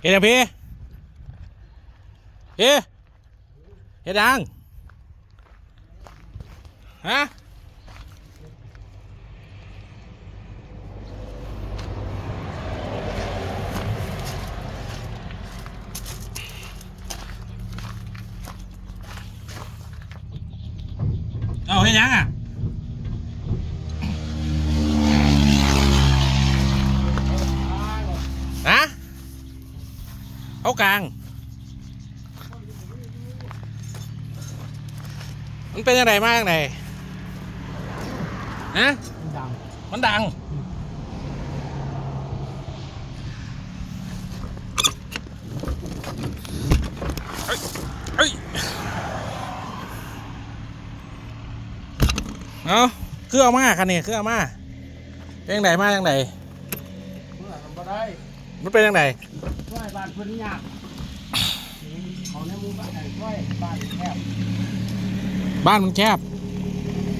เฮ็ดยังพี่เฮ้เฮ็ดยังฮะเอาเฮ็ดยังอะ เอากลาง มันเป็นยังไงมากไหนฮะดัง มันดัง เฮ้ย เฮ้ย เอาคือเอามาคันนี้คือเอามาเป็นยังไงมายังไงได้ มันเป็นยังไงช่วยบ้านเพิ่นยากเขาในหมู่บ้านไหนช่วยบ้านแคบบ้านมันแคบ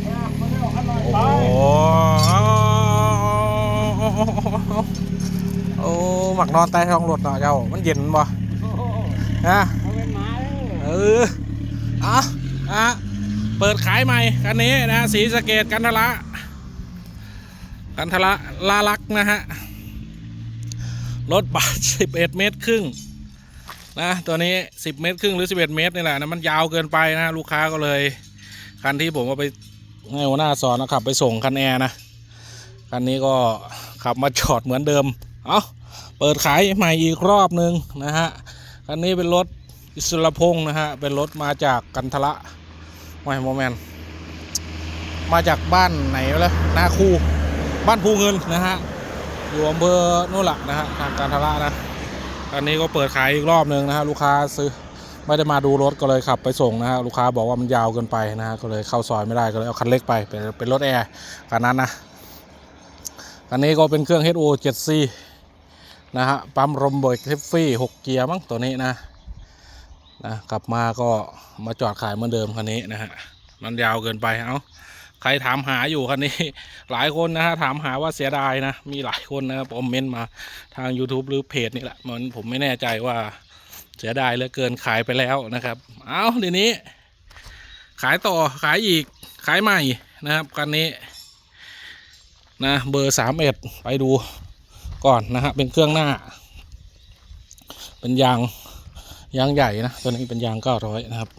ยากบ่ได้ออกข้างนอกไปโอ้โอ้หมักนอนใต้ท้องรถเนาะเจ้า มันเย็นบ่โอ้โหฮะเอาเป็นหมาเลยเอออะอะเปิดขายใหม่คันนี้นะสีสะเกตกันทละกันทละลาลักษณ์นะฮะ รถบัส11เมตรครึ่งนะตัวนี้10เมตรครึ่งหรือ11เมตรนี่แหละนะมันยาวเกินไปนะลูกค้าก็เลย คันที่ผมเอาไปให้หัวหน้าสอนนะขับไปส่งคันแอร์นะคันนี้ก็ขับมาจอดเหมือนเดิมเอาเปิดขายใหม่อีกรอบหนึ่งนะฮะคันนี้เป็นรถอิสระพงศ์นะฮะเป็นรถมาจากกันทละไม่โมแมนมาจากบ้านไหนวะล่ะนาคูบ้านภูเงินนะฮะ อยู่อำเภอนู่นแหละนะฮะทางกันทละนะคันนี้ก็เปิดขายอีกรอบหนึ่งนะฮะลูกค้าซื้อไม่ได้มาดูรถก็เลยขับไปส่งนะฮะลูกค้าบอกว่ามันยาวเกินไปนะฮะก็เลยเข้าซอยไม่ได้ก็เลยเอาคันเล็กไปเป็นเป็นรถแอร์คันนั้นนะคันนี้ก็เป็นเครื่อง HO 7C นะฮะปั๊มลมเบรกเทฟฟี่6เกียร์มั้งตัวนี้นะนะกลับมาก็มาจอดขายเหมือนเดิมคันนี้นะฮะมันยาวเกินไปเอา ใครถามหาอยู่คันนี้ หลายคนนะฮะถามหาว่าเสียดายนะ มีหลายคนนะครับคอมเมนต์มาทาง YouTube หรือเพจนี่แหละมันผมไม่แน่ใจว่าเสียดายเหลือเกินขายไปแล้วนะครับ เอาเดี๋ยวนี้ ขายต่อขายอีกขายใหม่นะครับคันนี้นะเบอร์สามเอ็ดไปดูก่อนนะฮะเป็นเครื่องหน้า เป็นยางยางใหญ่นะตัวนี้เป็นยางเก้าร้อยนะครับ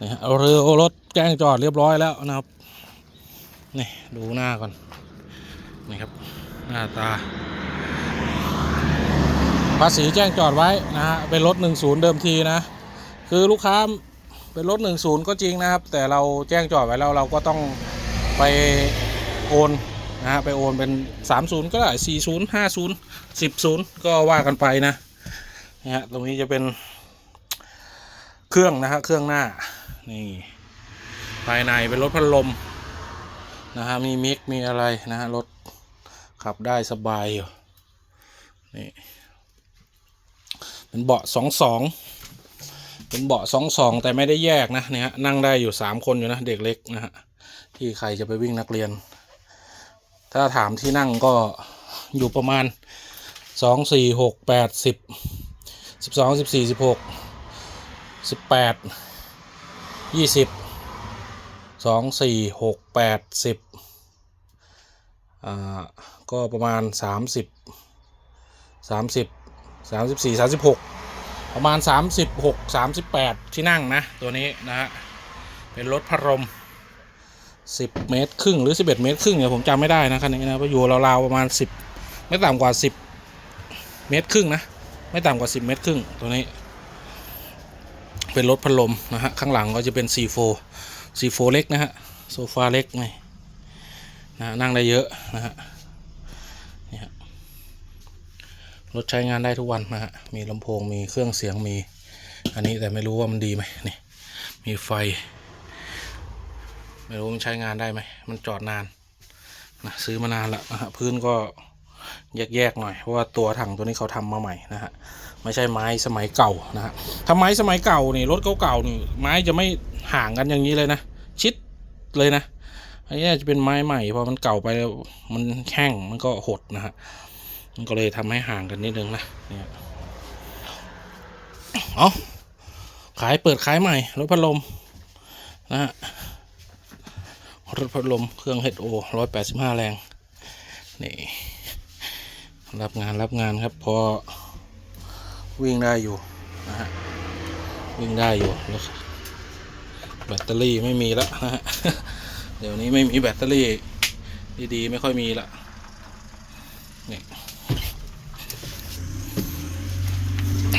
นี่ฮะเอาเรือรถแจ้งจอดเรียบร้อยแล้วนะครับ นี่ดูหน้าก่อนนี่ครับ หน้าตา ภาษีแจ้งจอดไว้นะฮะเป็นรถ 10 เดิมทีนะ คือลูกค้าเป็นรถ 10 ก็จริงนะครับ แต่เราแจ้งจอดไว้แล้วเราก็ต้องไปโอนนะฮะไปโอนเป็น 30 ก็ได้ 40 50 10 ก็ว่ากันไปนะนะฮะตรงนี้จะเป็นเครื่องนะฮะเครื่องหน้านี่ภายในเป็นรถพัดลม นะฮะมีมิกมีอะไรนะฮะรถขับได้สบายอยู่นี่เป็นเบาะสองสองเป็นเบาะสองสองแต่ไม่ได้แยกนะเนี่ยฮะนั่งได้อยู่สามคนอยู่นะเด็กเล็กนะฮะที่ใครจะไปวิ่งนักเรียน ถ้าถามที่นั่งก็อยู่ประมาณสองสี่หกแปดสิบสิบสองสิบสี่สิบหกสิบแปดยี่สิบ สองสี่หกแปดสิบอ่าก็ประมาณสามสิบสามสิบสามสิบสี่สามสิบหกประมาณสามสิบหกสามสิบแปดที่นั่งนะ ตัวนี้นะฮะ เป็นรถพัดลมสิบเมตรครึ่งหรือสิบเอ็ดเมตรครึ่งเนี่ยผมจำไม่ได้นะคันนี้นะเพราะอยู่ราวๆประมาณสิบไม่ต่ำกว่าสิบเมตรครึ่งนะ ไม่ต่ำกว่าสิบเมตรครึ่งตัวนี้ เป็นรถพัดลมนะฮะ ข้างหลังก็จะเป็นซีโฟ ซีโฟเล็กนะฮะโซฟาเล็กไงนะนั่งได้เยอะนะฮะนี่ครถใช้งานได้ทุกวันนะฮะมีลำโพงมีเครื่องเสียงมี อันนี้แต่ไม่รู้ว่ามันดีไหมนี่มีไฟ ไม่รู้มันใช้งานได้ไหมมันจอดนานนะซื้อมานานล้วนะฮะพื้นก็ แยกๆหน่อยเพราะว่าตัวถังตัวนี้เขาทำมาใหม่นะฮะไม่ใช่ไม้สมัยเก่านะฮะถ้าไม้สมัยเก่านี่รถเก่าๆนี่ไม้จะไม่ห่างกันอย่างนี้เลยนะ ชิดเลยนะอันนี้จะเป็นไม้ใหม่พอมันเก่าไปแล้วมันแห้งมันก็หดนะฮะมันก็เลยทำให้ห่างกันนิดนึงนะเนี่ยเอาขายเปิดขายใหม่รถพัดลมนะฮะรถพัดลมเครื่อง HO 185แรงนี่ รับงานรับงานครับ พอวิ่งได้อยู่นะฮะวิ่งได้อยู่แล้วแบตเตอรี่ไม่มีแล้วนะฮะเดี๋ยวนี้ไม่มีแบตเตอรี่ดีๆ ไม่ค่อยมีละนี่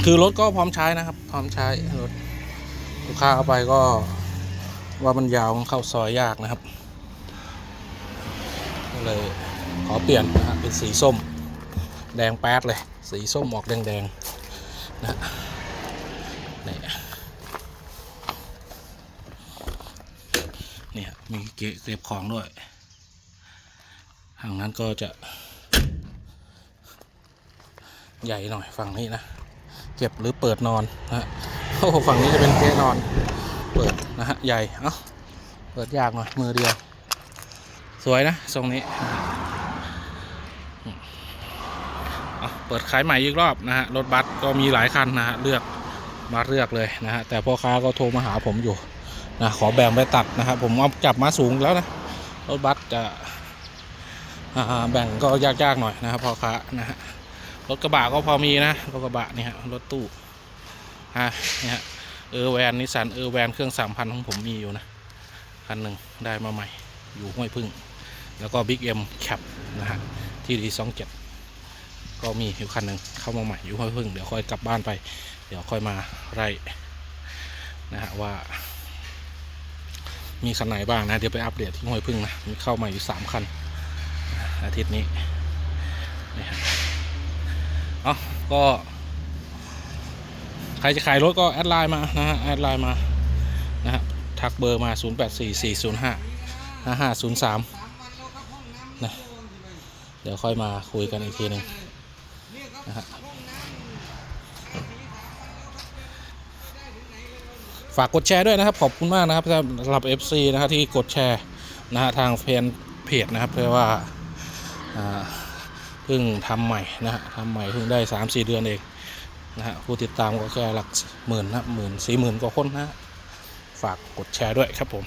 คือรถก็พร้อมใช้นะครับ พร้อมใช้รถลูกค้าเอาไปก็ว่ามันยาวมันเข้าซอยยากนะครับก็เลยขอเปลี่ยนนะฮะเป็นสีส้ม แดงแป๊ดเลย สีส้มออกแดงๆนะนี่เนี่ยมีเก็บของด้วยทางนั้นก็จะใหญ่หน่อยฝั่งนี้นะเก็บหรือเปิดนอนนะโอ้ฝั่งนี้จะเป็นเก๊นอน เปิดนะฮะใหญ่เอ้าเปิดยากหน่อยมือเดียว สวยนะทรงนี้อะ เปิดขายใหม่อีกรอบนะฮะรถบัสก็มีหลายคันนะฮะเลือกมาเลือกเลยนะฮะแต่พ่อค้าก็โทรมาหาผมอยู่นะขอแบ่งไปตัดนะครับผมเอาจับมาสูงแล้วนะรถบัสจะแบ่งก็ยากๆหน่อยนะครับพ่อค้านะฮะรถกระบะก็พอมีนะรถกระบะนี่ฮะรถตู้ฮะนี่ฮะเออแวนนิสสันเออแวนเครื่องสามพันของผมมีอยู่นะคันหนึ่งได้มาใหม่อยู่ห้วยพึ่ง แล้วก็บิ๊กเอ็มแคปนะฮะที่ดีสองเจ็ด ก็มีอยู่คันหนึ่งเข้ามาใหม่อยู่ห้วยพึ่งเดี๋ยวค่อยกลับบ้านไป เดี๋ยวค่อยมาไล่นะฮะว่า มีคันไหนบ้างนะ เดี๋ยวไปอัปเดตที่ห้วยพึ่งนะมีเข้ามาอยู่สามคัน อาทิตย์นี้นี่ฮะเอ๋อก็ใครจะขายรถก็แอดไลน์มานะฮะแอดไลน์มานะฮะทักเบอร์มา 0 8 4 4 0 5 5 5 0 3 นะ เดี๋ยวค่อยมาคุยกันอีกทีหนึ่ง นะฮะฝากกดแชร์ด้วยนะครับ ขอบคุณมากนะครับสำหรับ FC นะครับที่กดแชร์นะฮะทางเพจเพจนะครับ เพราะว่าเพิ่งทำใหม่นะฮะทำใหม่เพิ่งได้3-4เดือนเองนะฮะผู้ติดตามก็แค่หลักหมื่นนะหมื่นสี่หมื่นกว่าคนนะฮะฝากกดแชร์ด้วยครับผม